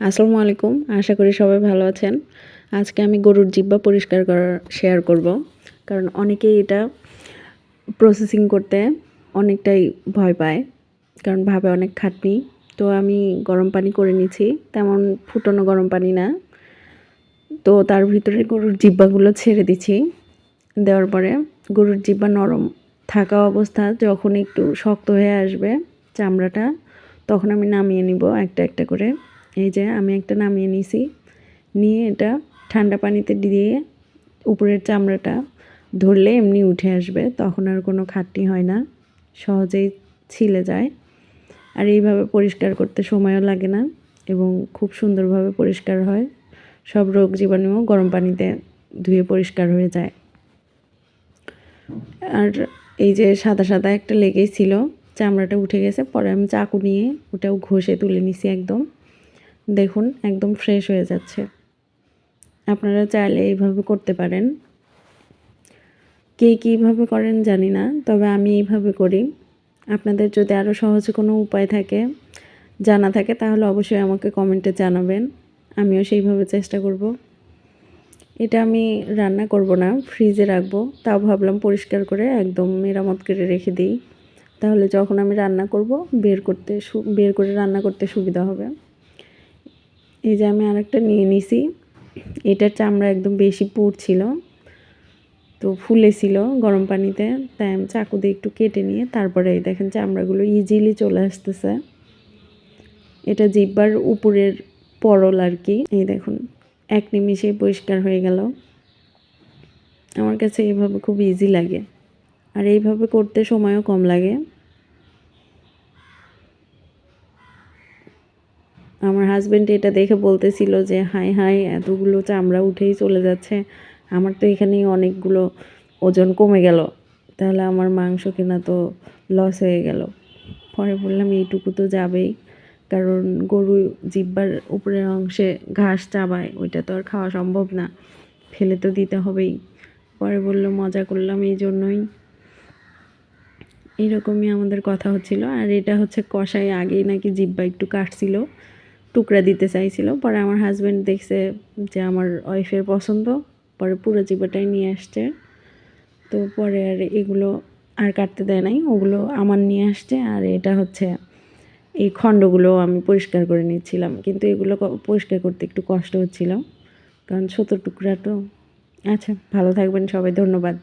আসসালামু আলাইকুম আশা করি সবাই ভালো আছেন। আজকে আমি গরুর জিব্বা পরিষ্কার করার শেয়ার করব। কারণ অনেকেই এটা প্রসেসিং করতে অনেকটাই ভয় পায়। কারণ ভাবে অনেক খাটনি। তো আমি গরম পানি করে নিছি তেমন ফুটানো গরম পানি না। তো তার ভিতরে গরুর জিব্বাগুলো ছেড়ে দিছি দেওয়ার পরে গরুর জিব্বা নরম থাকা অবস্থা যখন একটু শক্ত হয়ে আসবে চামড়াটা, তখন আমি নামিয়ে নিব একটা একটা করে। এই যে আমি একটা নামিয়ে নিছি। নিয়ে এটা ঠান্ডা পানিতে দিয়ে উপরের চামড়াটা ধরলে এমনি উঠে আসবে, তখন আর কোনো খাটনি হয় না, সহজেই ছিলে যায়। আর এইভাবে পরিষ্কার করতে সময়ও লাগে না এবং খুব সুন্দরভাবে পরিষ্কার হয়। সব রোগ জীবাণুও গরম পানিতে ধুয়ে পরিষ্কার হয়ে যায়। আর এই যে সাদা সাদা একটা লেগেই ছিল, চামড়াটা উঠে গেছে, পরে আমি চাকু নিয়ে ওটাও ঘষে তুলে নিছি একদম। দেখুন, একদম ফ্রেশ হয়ে যাচ্ছে। আপনারা চাইলে এইভাবে করতে পারেন। কে কীভাবে করেন জানি না, তবে আমি এইভাবে করি। আপনাদের যদি আরও সহজে কোনো উপায় থাকে, জানা থাকে, তাহলে অবশ্যই আমাকে কমেন্টে জানাবেন। আমিও সেইভাবে চেষ্টা করব। এটা আমি রান্না করব না ফ্রিজে রাখব। তাও ভাবলাম পরিষ্কার করে একদম মেরামত করে রেখে দিই। তাহলে যখন আমি রান্না করব, বের করতে বের করে রান্না করতে সুবিধা হবে। এই যে আমি আরেকটা নিয়ে নিছি। এটার চামড়া একদম বেশি ছিল, তো ফুলেছিল গরম পানিতে, তাই আমি চাকু দিয়ে একটু কেটে নিয়ে তারপরে এই দেখেন চামড়াগুলো ইজিলি চলে আসতেছে। এটা জিব্বার উপরের পরল আর কি। এই দেখুন, এক নিমিষেই পরিষ্কার হয়ে গেল। আমার কাছে এইভাবে খুব ইজি লাগে। আর এইভাবে করতে সময়ও কম লাগে। আমার হাজব্যান্ড এটা দেখে বলতেছিল যে হাই হাই এতগুলো চামড়া উঠেই চলে যাচ্ছে। আমার তো এখানেই অনেকগুলো ওজন কমে গেল। তাহলে আমার মাংস কেনা তো লস হয়ে গেল। পরে বললাম, এইটুকু তো যাবেই। কারণ গরু জিব্বার উপরের অংশে ঘাস চাবায়, ওইটা তো আর খাওয়া সম্ভব না। ফেলে তো দিতে হবেই। পরে বলল, মজা করলাম এই জন্যই। এরকমই আমাদের কথা হচ্ছিল। আর এটা হচ্ছে কষাই আগেই নাকি জিব্বা একটু কাটছিল। টুকরা দিতে চাইছিল। পরে আমার হাজব্যান্ড দেখছে যে আমার ওয়াইফের পছন্দ। পরে পুরো জিবাটাই নিয়ে আসছে। তো পরে আর এগুলো আর কাটতে দেয় নাই। ওগুলো আমার নিয়ে আসছে। আর এটা হচ্ছে এই খণ্ডগুলো আমি পরিষ্কার করে নিচ্ছিলাম। কিন্তু এগুলো পরিষ্কার করতে একটু কষ্ট হচ্ছিল। কারণ ছোটো টুকরা তো। আচ্ছা ভালো থাকবেন সবাই। ধন্যবাদ।